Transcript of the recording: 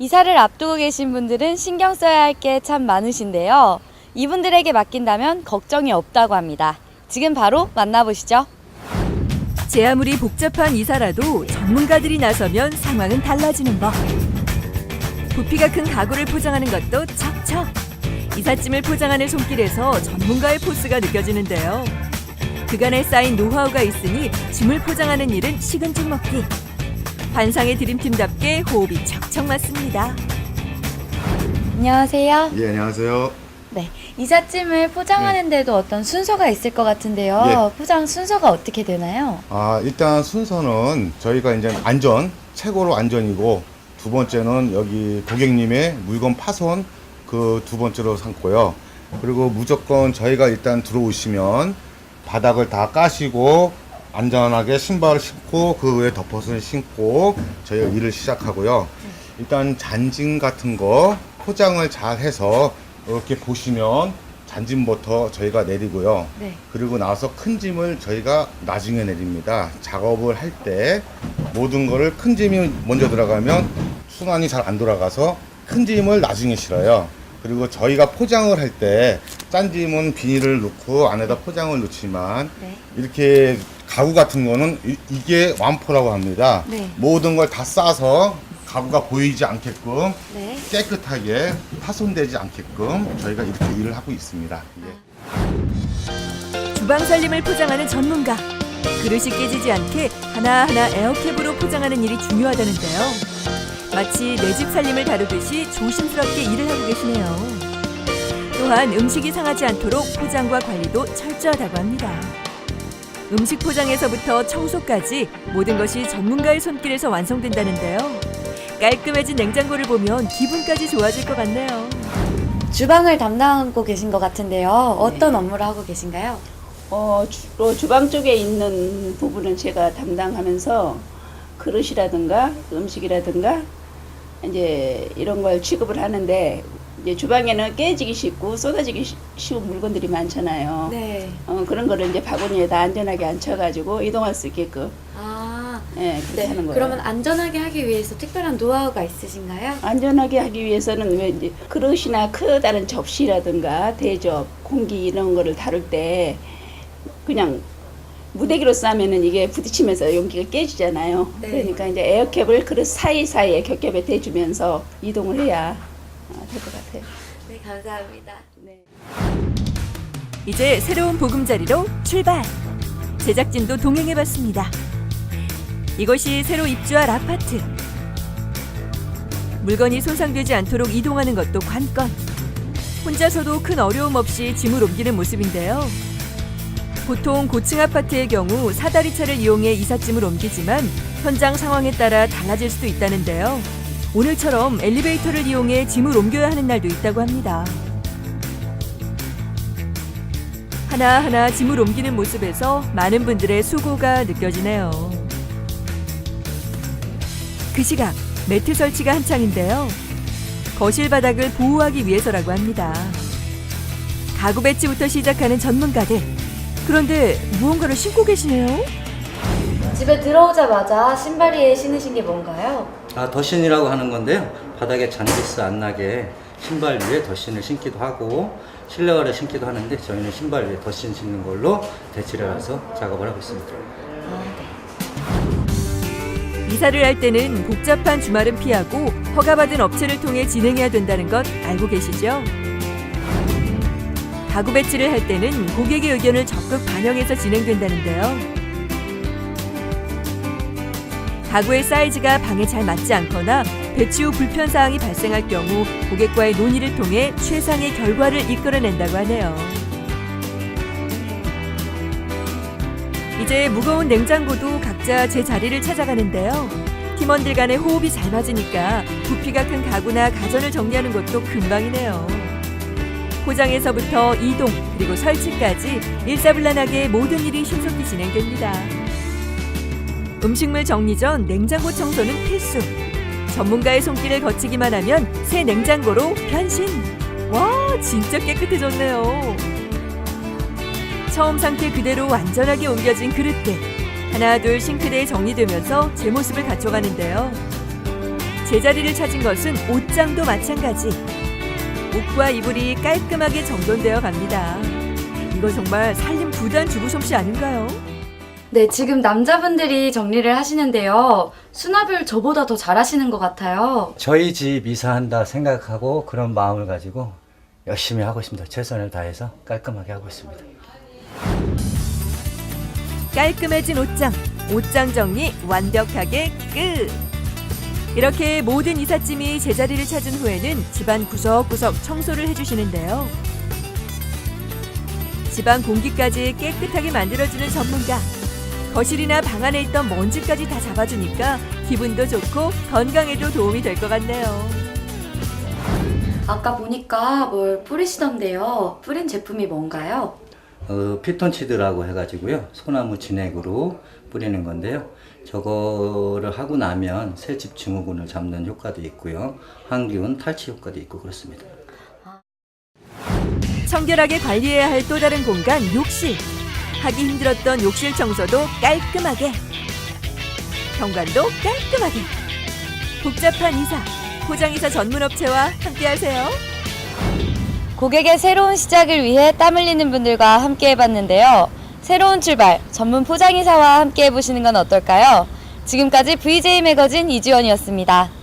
이사를 앞두고 계신 분들은 신경 써야 할 게 참 많으신데요. 이분들에게 맡긴다면 걱정이 없다고 합니다. 지금 바로 만나보시죠. 제 아무리 복잡한 이사라도 전문가들이 나서면 상황은 달라지는 법. 부피가 큰 가구를 포장하는 것도 척척. 이삿짐을 포장하는 손길에서 전문가의 포스가 느껴지는데요. 그간에 쌓인 노하우가 있으니 짐을 포장하는 일은 식은 죽 먹기. 환상의 드림팀답게 호흡이 척척 맞습니다. 안녕하세요. 예, 안녕하세요. 네. 이삿짐을 포장하는데도 어떤 순서가 있을 것 같은데요. 포장 순서가 어떻게 되나요? 아, 일단 순서는 저희가 이제 안전, 최고로 안전이고, 두 번째는 여기 고객님의 물건 파손 그 두 번째로 삼고요. 그리고 무조건 저희가 일단 들어오시면 바닥을 다 까시고, 안전하게 신발을 신고, 그 후에 덮옷을 신고, 저희가 일을 시작하고요. 일단 잔짐 같은 거 포장을 잘 해서 이렇게 보시면 잔짐부터 저희가 내리고요. 네. 그리고 나서 큰 짐을 저희가 나중에 내립니다. 작업을 할 때 모든 거를 큰 짐이 먼저 들어가면 순환이 잘 안 돌아가서 큰 짐을 나중에 실어요. 그리고 저희가 포장을 할 때 짠 짐은 비닐을 넣고 안에다 포장을 넣지만 네. 이렇게 가구 같은 거는 이, 게 완포라고 합니다. 네. 모든 걸 다 싸서 가구가 보이지 않게끔 네. 깨끗하게 파손되지 않게끔 저희가 이렇게 일을 하고 있습니다. 예. 주방 살림을 포장하는 전문가. 그릇이 깨지지 않게 하나하나 에어캡으로 포장하는 일이 중요하다는데요. 마치 내 집 살림을 다루듯이 조심스럽게 일을 하고 계시네요. 또한 음식이 상하지 않도록 포장과 관리도 철저하다고 합니다. 음식 포장에서부터 청소까지 모든 것이 전문가의 손길에서 완성된다는데요. 깔끔해진 냉장고를 보면 기분까지 좋아질 것 같네요. 주방을 담당하고 계신 것 같은데요. 어떤 업무를 하고 계신가요? 어, 주로 주방 쪽에 있는 부분은 제가 담당하면서 그릇이라든가 음식이라든가 이제 이런 걸 취급을 하는데 이제 주방에는 깨지기 쉽고 쏟아지기 쉬- 쉬운 물건들이 많잖아요. 네. 어, 그런 거를 이제 바구니에다 안전하게 앉혀가지고 이동할 수 있게끔 아, 예, 그렇게 하는 거예요. 그러면 안전하게 하기 위해서 특별한 노하우가 있으신가요? 안전하게 하기 위해서는 왜 이제 그릇이나 크다른 접시라든가 대접, 공기 이런 거를 다룰 때 그냥 무대기로 싸면은 이게 부딪히면서 용기가 깨지잖아요. 네. 그러니까 이제 에어캡을 그릇 사이사이에 겹겹에 대주면서 이동을 해야 될 것 같아요. 네, 감사합니다. 네. 이제 새로운 보금자리로 출발. 제작진도 동행해봤습니다. 이곳이 새로 입주할 아파트. 물건이 손상되지 않도록 이동하는 것도 관건. 혼자서도 큰 어려움 없이 짐을 옮기는 모습인데요. 보통 고층 아파트의 경우 사다리차를 이용해 이삿짐을 옮기지만 현장 상황에 따라 달라질 수도 있다는데요. 오늘처럼 엘리베이터를 이용해 짐을 옮겨야 하는 날도 있다고 합니다. 하나하나 짐을 옮기는 모습에서 많은 분들의 수고가 느껴지네요. 그 시각 매트 설치가 한창인데요. 거실 바닥을 보호하기 위해서라고 합니다. 가구 배치부터 시작하는 전문가들. 그런데 무언가를 신고 계시네요. 집에 들어오자마자 신발 위에 신으신 게 뭔가요? 아, 더신이라고 하는 건데요. 바닥에 잔디스 안 나게 신발 위에 더신을 신기도 하고 실내화를 신기도 하는데 저희는 신발 위에 더신 신는 걸로 대치를 해서 작업을 하고 있습니다. 이사를 할 때는 복잡한 주말은 피하고 허가받은 업체를 통해 진행해야 된다는 것 알고 계시죠? 가구 배치를 할 때는 고객의 의견을 적극 반영해서 진행된다는데요. 가구의 사이즈가 방에 잘 맞지 않거나 배치 후 불편 사항이 발생할 경우 고객과의 논의를 통해 최상의 결과를 이끌어낸다고 하네요. 이제 무거운 냉장고도 각자 제 자리를 찾아가는데요. 팀원들 간의 호흡이 잘 맞으니까 부피가 큰 가구나 가전을 정리하는 것도 금방이네요. 포장에서부터 이동 그리고 설치까지 일사불란하게 모든 일이 신속히 진행됩니다. 음식물 정리 전 냉장고 청소는 필수. 전문가의 손길을 거치기만 하면 새 냉장고로 변신. 와, 진짜 깨끗해졌네요. 처음 상태 그대로 안전하게 옮겨진 그릇들. 하나 둘 싱크대에 정리되면서 제 모습을 갖춰가는데요. 제자리를 찾은 것은 옷장도 마찬가지. 옷과 이불이 깔끔하게 정돈되어 갑니다. 이거 정말 살림 부단 주부 솜씨 아닌가요? 네, 지금 남자분들이 정리를 하시는데요. 수납을 저보다 더 잘하시는 것 같아요. 저희 집 이사한다 생각하고 그런 마음을 가지고 열심히 하고 있습니다. 최선을 다해서 깔끔하게 하고 있습니다. 깔끔해진 옷장, 옷장 정리 완벽하게 끝. 이렇게 모든 이삿짐이 제자리를 찾은 후에는 집안 구석구석 청소를 해주시는데요. 집안 공기까지 깨끗하게 만들어주는 전문가. 거실이나 방 안에 있던 먼지까지 다 잡아주니까 기분도 좋고 건강에도 도움이 될 것 같네요. 아까 보니까 뭘 뿌리시던데요. 뿌린 제품이 뭔가요? 어, 피톤치드라고 해가지고요. 소나무 진액으로 뿌리는 건데요. 저거를 하고 나면 새집 증후군을 잡는 효과도 있고요. 항균 탈취 효과도 있고 그렇습니다. 청결하게 관리해야 할 또 다른 공간 욕실. 하기 힘들었던 욕실 청소도 깔끔하게. 현관도 깔끔하게. 복잡한 이사. 포장이사 전문 업체와 함께하세요. 고객의 새로운 시작을 위해 땀 흘리는 분들과 함께 해봤는데요. 새로운 출발, 전문 포장이사와 함께 해보시는 건 어떨까요? 지금까지 VJ 매거진 이주원이었습니다.